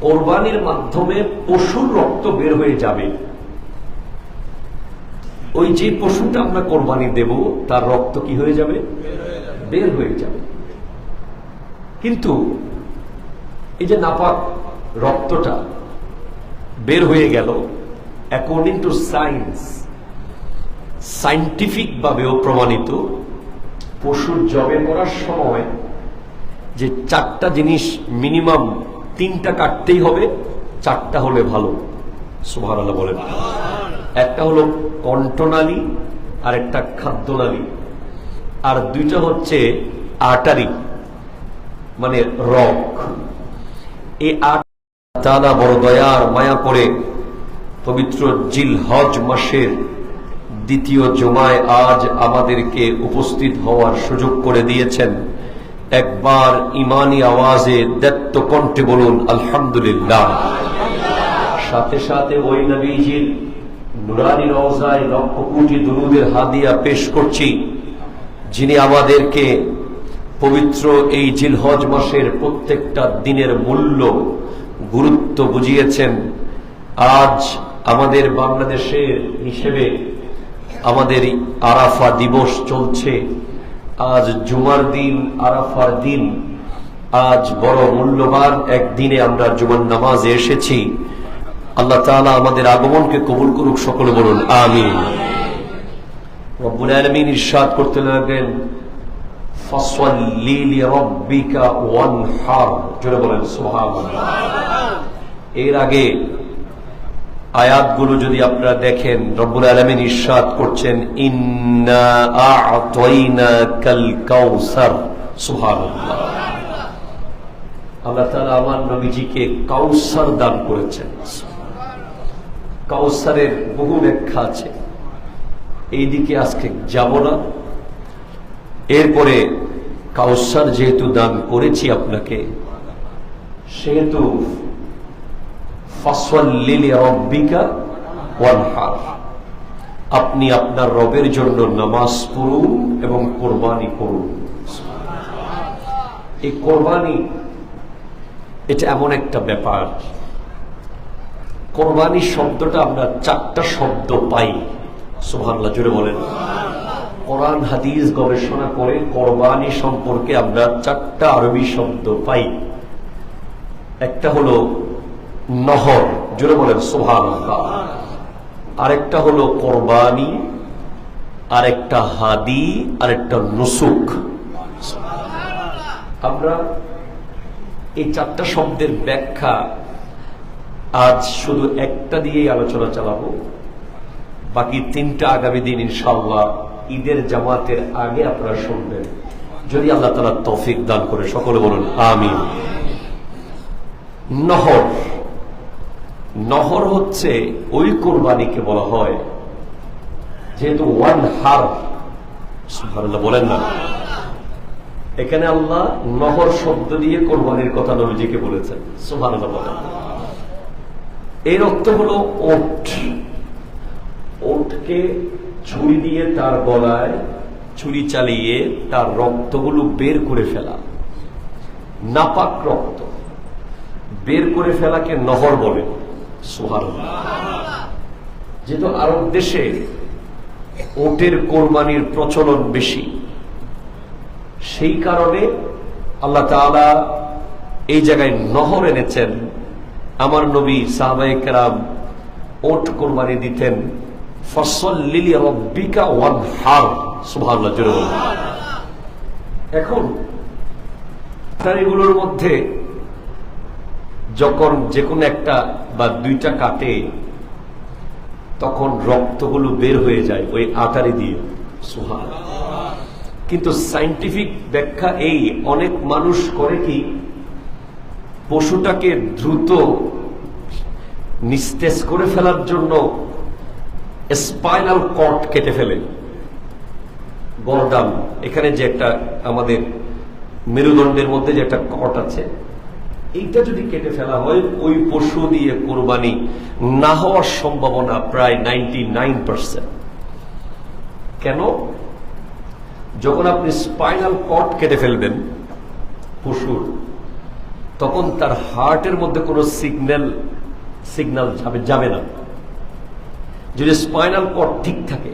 কোরবানির মাধ্যমে পশুর রক্ত বের হয়ে যাবে। ওই যে পশুটা আমরা কোরবানি দেব, তার রক্ত কি হয়ে যাবে? বের হয়ে যাবে। কিন্তু এই যে নাপাক রক্তটা বের হয়ে গেল অ্যাকর্ডিং টু সায়েন্স সাইন্টিফিক ভাবেও প্রমাণিত, পশুর জবে করার সময় যে চারটা জিনিস মিনিমাম তিনটা কাটতেই হবে, চারটা হলে ভালো। সুভার বলেন। একটা হলো কণ্ঠনালী আর একটা খাদ্যনালী। আর দুইটা হচ্ছে আটারি মানে রক এই আট বড় দয়ার মায়া করে পবিত্র জিল হজ মাসের দ্বিতীয় জমায় আজ আমাদেরকে উপস্থিত হওয়ার সুযোগ করে দিয়েছেন। একবার ইমানি আওয়াজে দত্ত কণ্ঠে বলুন, আলহামদুলিল্লাহ। সাথে সাথে ওই নবীজির নুরানি রওজায় লক্ষ কোটি দুরুদের হাদিয়া পেশ করছি, যিনি আমাদেরকে পবিত্র এই জিলহজ মাসের প্রত্যেকটা দিনের মূল্য, গুরুত্ব বুঝিয়েছেন। আজ আমাদের বাংলাদেশের হিসেবে আমাদের আরাফা দিবস চলছে। আজ জুমার দিন, আরাফার দিন, আজ বড় মূল্যবান একদিনে আমরা জুমার নামাজে এসেছি। আল্লাহ তালা আমাদের আগমনকে কবুল করুক, সকলে বলুন, আমিন। রব্বুল করতে লাগলেন এর আগে আয়াতগুলো যদি আপনারা দেখেন, রব্বুল আলামিন ইরশাদ করছেন আল্লাহ তাআলা আমার নবীজিকে কাউসার দান করেছেন। কাউসারের বহু ব্যাখ্যা আছে। এই দিকে আজকে যাব না। এরপরে কাউসার যেহেতু দান করেছি আপনাকে, সেহেতু আপনি আপনার রবের জন্য নামাজ পড়ুন এবং কোরবানি করুন। এই কোরবানি এটা এমন একটা ব্যাপার। কোরবানি শব্দটা আমরা চারটা শব্দ পাই। সুবহানাল্লাহ জুড়ে বলেন। কোরআন হাদিস গবেষণা করে কোরবানি সম্পর্কে আমরা চারটা আরবি শব্দ পাই। একটা হলো নহর জুড়ে বলেন, সুবহানাল্লাহ। আরেকটা হলো কোরবানি, আরেকটা হাদি, আরেকটা নুসুক। আমরা এই চারটা শব্দের ব্যাখ্যা আজ শুধু একটা দিয়েই আলোচনা চালাবো। বাকি তিনটা আগামী দিন ইনশাল্লাহ ঈদের জামাতের আগে আপনারা শুনবেন। যদি আল্লাহ তালা তৌফিক দান করে, সকলে বলুন, আমিন। নহর নহর হচ্ছে ওই কোরবানিকে বলা হয়, যেহেতু ওয়ান হার। বলেন না। এখানে আল্লাহ নহর শব্দ দিয়ে কোরবানির কথা নবীজিকে বলেছেন। সুবহানাল্লাহ, বলেন। এর অর্থ হলো ওট। ওটকে ছুরি দিয়ে তার গলায় ছুরি চালিয়ে তার রক্তগুলো বের করে ফেলা। নাপাক রক্ত। বের করে ফেলাকে নহর বলে। যেহেতু আরব দেশে ওটের কোরবানির প্রচলন বেশি, সেই কারণে আল্লাহ তাআলা এই জায়গায় নহর এনেছেন। আমার নবী সাহাবাই কেরাম ওট কোরবানি দিতেন। এখন মধ্যে যখন যে কোনো একটা বা দুইটা কাটে, তখন রক্তগুলো বের হয়ে যায় ওই আটারি দিয়ে। সুহান কিন্তু সাইন্টিফিক ব্যাখ্যা এই, অনেক মানুষ করে কি, পশুটাকে দ্রুত নিস্তেজ করে ফেলার জন্য স্পাইনাল কর্ড কেটে ফেলে। গরদাম এখানে যে একটা আমাদের মেরুদণ্ডের মধ্যে যে একটা কট আছে এইটা যদি কেটে ফেলা হয়, ওই পশু দিয়ে কোরবানি না হওয়ার সম্ভাবনা প্রায় নাইনটি নাইন কেন? যখন আপনি স্পাইনাল কট কেটে ফেলবেন পশুর, তখন তার হার্টের মধ্যে কোনো সিগন্যাল সিগন্যাল যাবে যাবে না। যদি স্পাইনাল কর্ড ঠিক থাকে